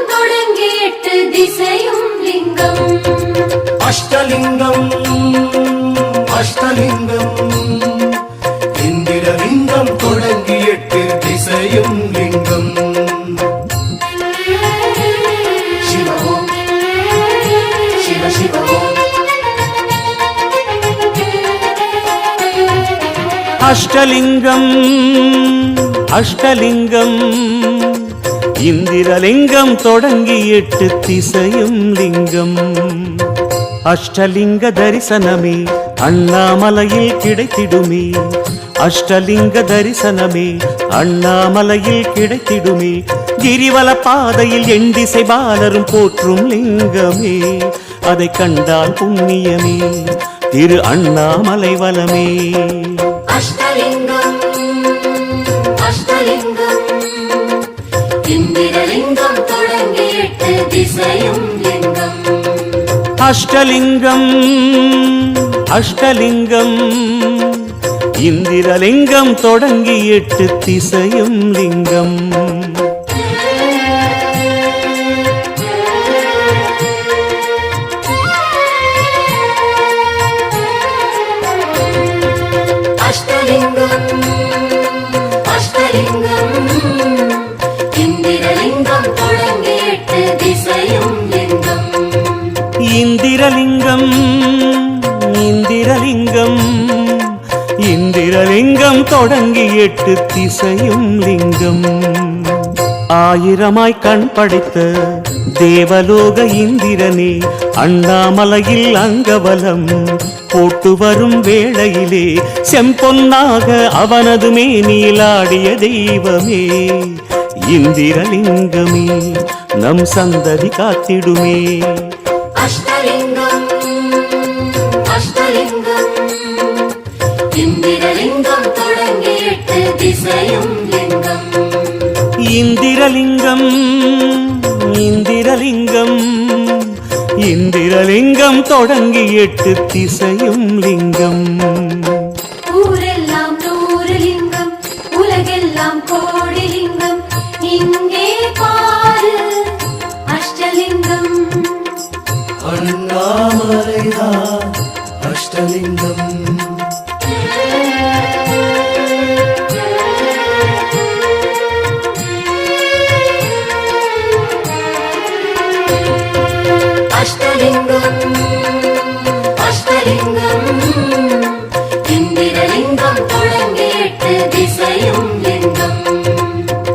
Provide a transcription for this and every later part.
அஷ்டலிங்கம் தொடங்கி எட்டு திசையும் லிங்கம். அஷ்டலிங்கம் அஷ்டலிங்கம். இந்திரலிங்கம் தொடங்கி எட்டு திசையும் லிங்கம். சிவம் சிவ சிவம் அஷ்டலிங்கம் அஷ்டலிங்கம். இந்திரலிங்கம் தொடங்கி எட்டு திசையும் லிங்கம். அஷ்டலிங்க தரிசனமே அண்ணாமலையில் கிடைத்திடுமே. அஷ்டலிங்க தரிசனமே அண்ணாமலையில் கிடைத்திடுமே. கிரிவல பாதையில் எண் திசை பாலரும் போற்றும் லிங்கமே. அதை கண்டால் புண்ணியமே திரு அண்ணாமலை வலமே அஷ்டலிங்கம் அஷ்டலிங்கம். அஷ்டலிங்கம் அஷ்டலிங்கம். இந்திரலிங்கம் தொடங்கி எட்டு திசையும் லிங்கம். அஷ்டலிங்கம் அஷ்டலிங்கம். இந்திரலிங்கம் தொடங்கி எட்டு திசையும் லிங்கம். ஆயிரமாய் கண் படைத்த தேவலோக இந்திரனே அண்ணாமலையில் அங்கவலம். போட்டு வரும் வேளையிலே செம்பொன்னாக அவனது மேனியிலாடிய தெய்வமே. இந்திரலிங்கமே நம் சந்ததி காத்திடுமே. அஷ்டலிங்க இந்திரலிங்கம் இந்திரலிங்கம் இந்திரலிங்கம் தொடங்கி எட்டு திசையும் லிங்கம்.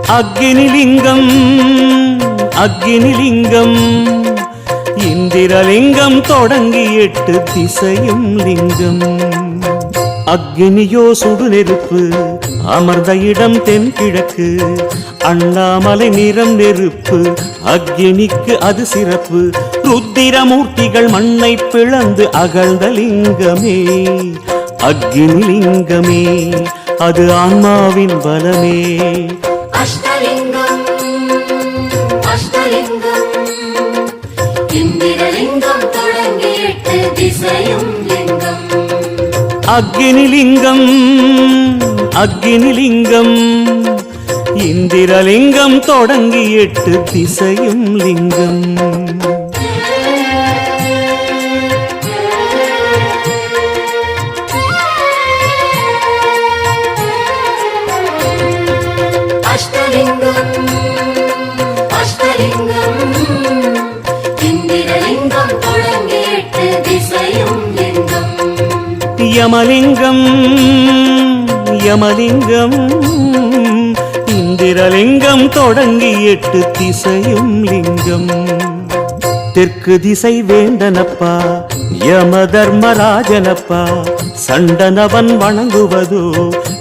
அக்னிலிங்கம் அக்னிலிங்கம். இந்திரலிங்கம் தொடங்கி எட்டு திசையும் லிங்கம். அக்னியோ சுடு நெருப்பு அமர்ந்த இடம் தென்கிழக்கு. அண்ணாமலை நிறம் நெருப்பு அக்னிக்கு அது சிறப்பு. ருத்திரமூர்த்திகள் மண்ணை பிளந்து அகழ்ந்த லிங்கமே அக்னி லிங்கமே அது ஆன்மாவின் பலமே. அஷ்டலிங்கம் அஷ்டலிங்கம் இந்திரலிங்கம் தொடங்கி எட்டு திசையும் லிங்கம். அக்னிலிங்கம் அக்னிலிங்கம் இந்திரலிங்கம் தொடங்கி எட்டு திசையும் லிங்கம். யமலிங்கம் யமலிங்கம் இந்திரலிங்கம் தொடங்கி எட்டு திசையும் லிங்கம். தெற்கு திசை வேந்தனப்பா யம தர்மராஜனப்பா சண்டனவன் வணங்குவதோ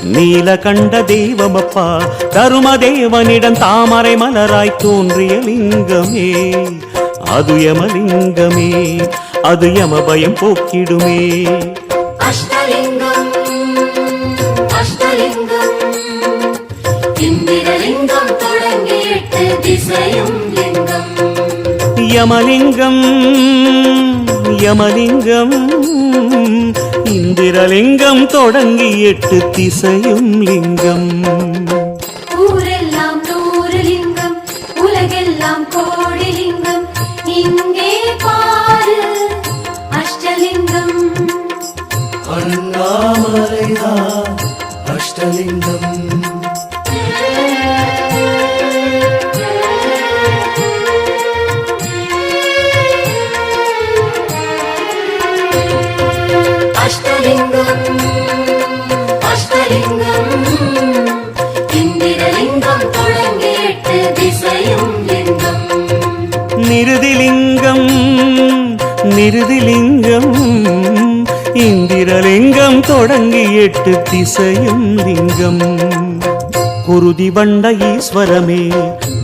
நீலகண்ட தெய்வமப்பா தருமதேவனிடம் தாமரை மலராய் தோன்றிய லிங்கமே அது யமலிங்கமே அது யம பயம் போக்கிடுமே. அஷ்டலிங்கம் அஷ்டலிங்கம் இந்திரலிங்கம் தொடங்கி எட்டு திசையும் லிங்கம். யமலிங்கம் யமலிங்கம் இந்திரலிங்கம் தொடங்கி எட்டு திசையும் லிங்கம். ஊரெல்லாம் நூறுலிங்கம் உலகெல்லாம் கோடிலிங்கம் இங்கே பாரு அஷ்டலிங்கம். அண்ணாமலைதான் அஷ்டலிங்கம். நிருதிலிங்கம் நிருதிலிங்கம் இந்திரலிங்கம் தொடங்கி எட்டு திசையும் லிங்கம். குருதி வண்ட ஈஸ்வரமே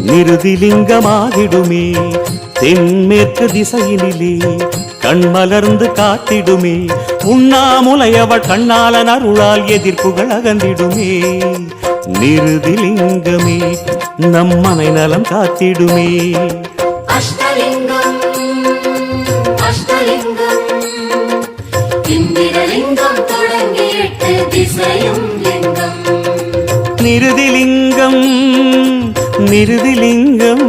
நிருதிலிங்கமாகிடுமே. தென்மேற்கு திசையினிலே கண்மலர்ந்து காத்திடுமே. உண்ணாமுலையவள் கண்ணாலன் அருளால் எதிர்ப்புகள் அகந்திடுமே நிருதிலிங்கமே நம்மனை நலம் காத்திடுமே. அஷ்டலிங்கம். அஷ்டலிங்கம். இந்திரலிங்கம் தொடங்கி எட்டு திசையும் லிங்கம். நிருதிலிங்கம் நிருதிலிங்கம்.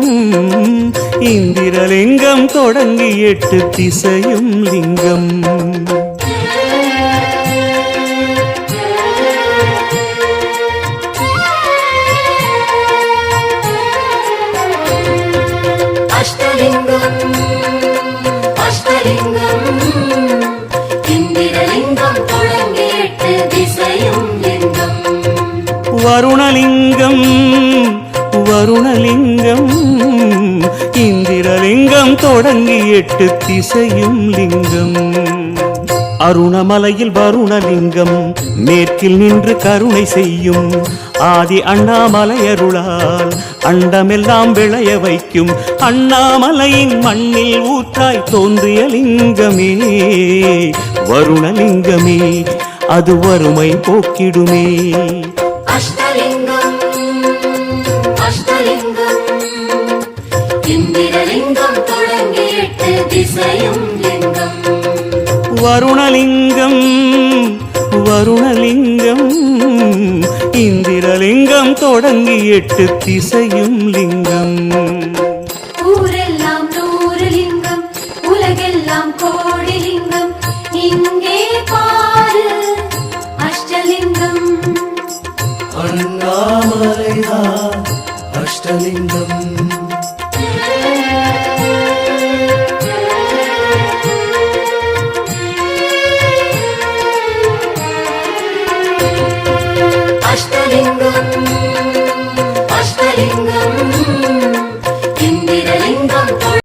இந்திரலிங்கம் தொடங்கி எட்டு திசையும் லிங்கம். வருணலிங்கம் வருணலிங்கம் இந்திரலிங்கம் தொடங்கி எட்டு திசையும் லிங்கம். அருணமலையில் வருணலிங்கம் மேற்கில் நின்று கருணை செய்யும் ஆதி அண்ணாமலையருளால் அண்டமெல்லாம் விளைய வைக்கும் அண்ணாமலையின் மண்ணில் ஊற்றாய் தோன்றிய லிங்கமே வருணலிங்கமே அது வறுமை போக்கிடுமே. அஷ்டலிங்கம் அஷ்டலிங்கம் இந்திரலிங்கம் தொடங்கி எட்டு திசையும் வருணலிங்கம் வருணலிங்கம். இந்திரலிங்கம் தொடங்கி எட்டு திசையும் லிங்கம்.